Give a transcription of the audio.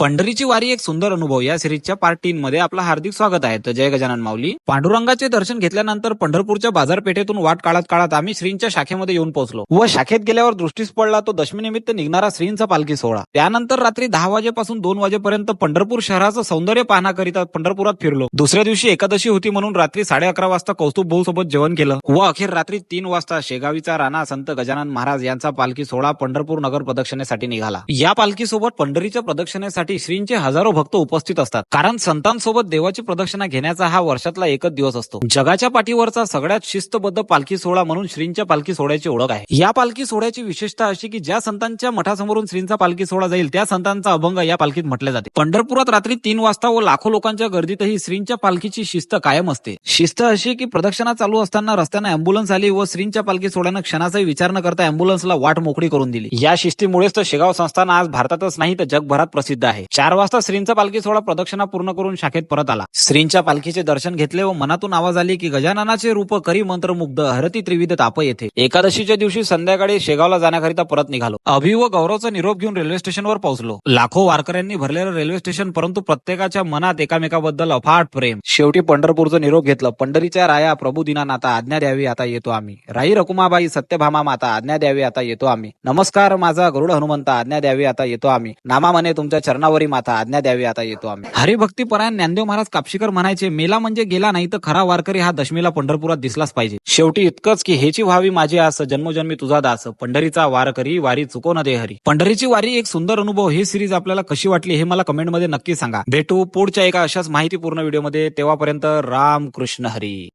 पंढरीची वारी एक सुंदर अनुभव या सिरीजच्या पार्ट तीन मध्ये आपलं हार्दिक स्वागत आहे. तर जय गजानन माऊली. पांडुरंगाचे दर्शन घेतल्यानंतर पंढरपूरच्या बाजारपेठेतून वाट काढत काढत आम्ही श्रींच्या शाखेमध्ये येऊन पोहोचलो. व शाखेत गेल्यावर दृष्टीस पडला तो दशमीनिमित्त निघणारा श्रींचा पालखी सोहळा. त्यानंतर रात्री दहा वाजेपासून दोन वाजेपर्यंत पंढरपूर शहराचं सौंदर्य पाहण्याकरिता पंढरपुरात फिरलो. दुसऱ्या दिवशी एकादशी होती म्हणून रात्री साडे अकरा वाजता कौस्तुभ भाऊ सोबत जेवण केलं व अखेर रात्री तीन वाजता शेगावीचा राणा संत गजानन महाराज यांचा पालखी सोहळा पंढरपूर नगर प्रदक्षिणेसाठी निघाला. या पालखीसोबत पंढरीच्या प्रदक्षिणेसाठी श्रींचे हजारो भक्त उपस्थित असतात. कारण संतांसोबत देवाची प्रदक्षिणा घेण्याचा हा वर्षातला एकच दिवस असतो. जगाच्या पाठीवरचा सगळ्यात शिस्तबद्ध पालखी सोहळा म्हणून श्रींच्या पालखी सोहळ्याची ओळख आहे. या पालखी सोहळ्याची विशेषता अशी की ज्या संतांच्या मठासमोरून श्रींचा पालखी सोहळा जाईल त्या संतांचा अभंग या पालखीत म्हटले जाते. पंढरपुरात रात्री तीन वाजता व लाखो लोकांच्या गर्दीतही श्रींच्या पालखीची शिस्त कायम असते. शिस्त अशी की प्रदक्षिणा चालू असताना रस्त्यानं अँब्युलन्स आली व श्रींच्या पालखी सोहळ्यानं क्षणाचाही विचार न करता अँब्युलन्सला वाट मोकळी करून दिली. या शिस्तीमुळेच तर शेगाव संस्थान आज भारतातच नाही तर जगभरात प्रसिद्ध आहे. चार वाजता श्रींचा पालखी सोहळा प्रदक्षिणा पूर्ण करून शाखेत परत आला. श्रींच्या पालखीचे दर्शन घेतले व मनातून आवाज आली की गजाननाचे रूप करी मंत्रमुग्ध हरती त्रिविध ताप येथे. एकादशीच्या दिवशी संध्याकाळी शेगावला जाण्याकरिता परत निघालो. अभि व गौरवचा निरोप घेऊन रेल्वे स्टेशनवर पोहोचलो. लाखो वारकऱ्यांनी भरलेलं रेल्वे स्टेशन परंतु प्रत्येकाच्या मनात एकामेकाबद्दल अफाट प्रेम. शेवटी पंढरपूरचं निरोप घेतलं. पंढरीच्या राया प्रभू दिनानाथा आज्ञा द्यावी आता येतो आम्ही. राई रकुमाबाई सत्यभामा माता आज्ञा द्यावी आता येतो आम्ही. नमस्कार माझा गरुड हनुमंता आज्ञा द्यावी आता येतो आम्ही. नामा म्हणे तुमच्या चरणा चरणावरी माता आज्ञा द्यावी आता येतो आम्ही. हरिभक्ती परायण ज्ञानदेव महाराज कापशीकर म्हणायचे मेला म्हणजे गेला नाही तर खरा वारकरी हा दशमीला पंढरपुरात दिसलाच पाहिजे. शेवटी इतकंच की हेची व्हावी माझी आस जन्मोजन्मी तुझा दास पंढरीचा वारकरी वारी चुको न दे हरी. पंढरीची वारी एक सुंदर अनुभव ही सिरीज आपल्याला कशी वाटली हे मला कमेंटमध्ये नक्की सांगा. भेटू पुढच्या एका अशाच माहितीपूर्ण व्हिडिओमध्ये तेव्हापर्यंत राम कृष्ण हरी.